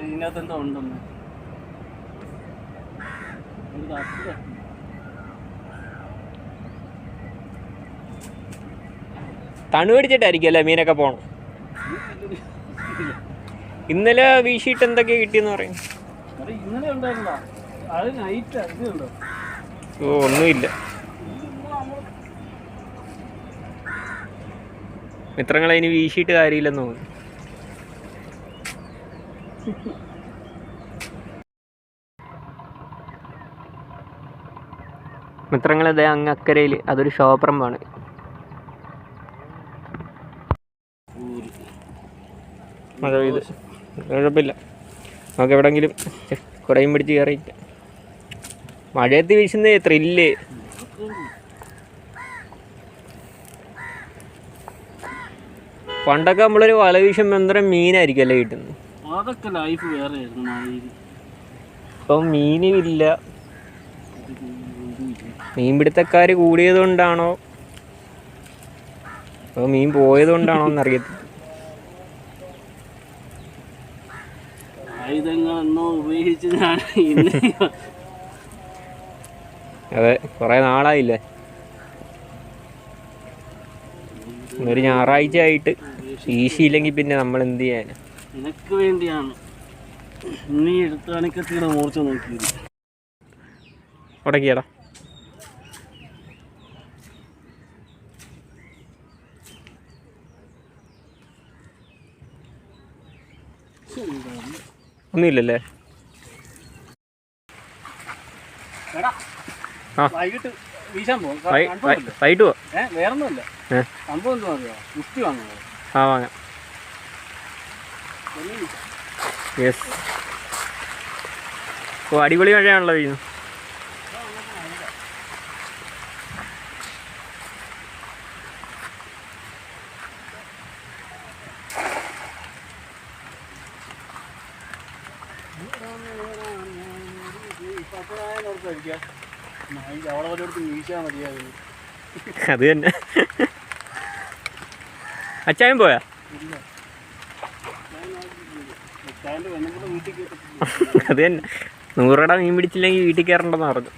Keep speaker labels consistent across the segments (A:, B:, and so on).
A: ഇതിനകത്ത് എന്താ ഉണ്ടെന്ന്?
B: തണു പിടിച്ചിട്ടായിരിക്കും അല്ലേ മീനൊക്കെ പോണം ഇന്നലെ വീശിയിട്ട് എന്തൊക്കെയാ കിട്ടിയെന്ന് പറയും.
A: അത് ഇന്നലെ ഉണ്ടായിരുന്നോ അത് നൈറ്റ് ഇതുണ്ടോ
B: ഓ ഒന്നുമില്ല. മിത്രങ്ങളെ ഇനി വീശിയിട്ട് കാര്യമില്ലെന്ന് തോന്നുന്നു. മിത്രങ്ങളെ അങ്ങ് അക്കരയിൽ അതൊരു ഷോപ്പറമ്പാണ് മഴ പെയ്ത്. കുഴപ്പമില്ല. നമുക്ക് എവിടെങ്കിലും കുറയും പിടിച്ച് കയറിയിട്ട്. മഴയത്ത് വീശുന്ന ത്രില്ല്. പണ്ടൊക്കെ നമ്മളൊരു വല വീശുമ്പോൾ എന്തോരം മീനായിരിക്കും അല്ലേ കിട്ടുന്നത്?
A: അതൊക്കെ ലൈഫ് വേറെ
B: ഇപ്പം മീനുമില്ല മീൻപിടുത്തക്കാർ കൂടിയത് കൊണ്ടാണോ അപ്പോൾ മീൻ പോയത് കൊണ്ടാണോ എന്നറിയത്തില്ല.
A: ആയുധങ്ങളെന്നോ ഉപയോഗിച്ച് ഞാൻ
B: അതെ കുറേ നാളായില്ലേ? ഒരു ഞായറാഴ്ച ആയിട്ട് ശീശിയില്ലെങ്കിൽ പിന്നെ നമ്മൾ എന്ത് ചെയ്യാനാ?
A: നിനക്ക് വേണ്ടിയാണ്. നീ എടുത്ത മോർച്ച മൂർച്ച നോക്കിയത്
B: ഉടക്കിയടാ. ഒന്നുമില്ലല്ലേ? ആ.
A: വൈകിട്ട് വീശാൻ പോകും
B: വൈകിട്ട് പോവാ
A: വേറൊന്നുമില്ല. സംഭവം എന്താ വാങ്ങുന്നത്.
B: ആ വാങ്ങാം. യെസ്. ഓ അടിപൊളി മഴയാണല്ലോ വീഴുന്നു അത് തന്നെ. അച്ചായൻ പോയാ? അത് തന്നെ. നൂറട മീൻ പിടിച്ചില്ലെങ്കിൽ വീട്ടിൽ കയറണ്ടെന്ന് പറഞ്ഞു.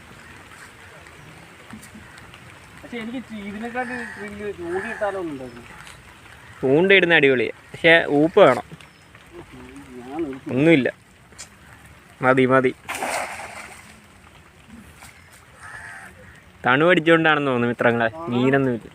A: ചൂണ്ടിടുന്ന എനിക്ക് ചി- ഇതിനെക്കാട്ടി ത്രില്ല് ചൂടി ഇട്ടാലോ ഉണ്ടായിരുന്നു.
B: ചൂണ്ടയിടുന്ന അടിപൊളിയാ. പക്ഷേ ഊപ്പ് വേണം. ഒന്നുമില്ല. മതി മതി. തണു അടിച്ചുകൊണ്ടാണെന്ന് തോന്നുന്നു മിത്രങ്ങളെ. മീനൊന്നുമില്ല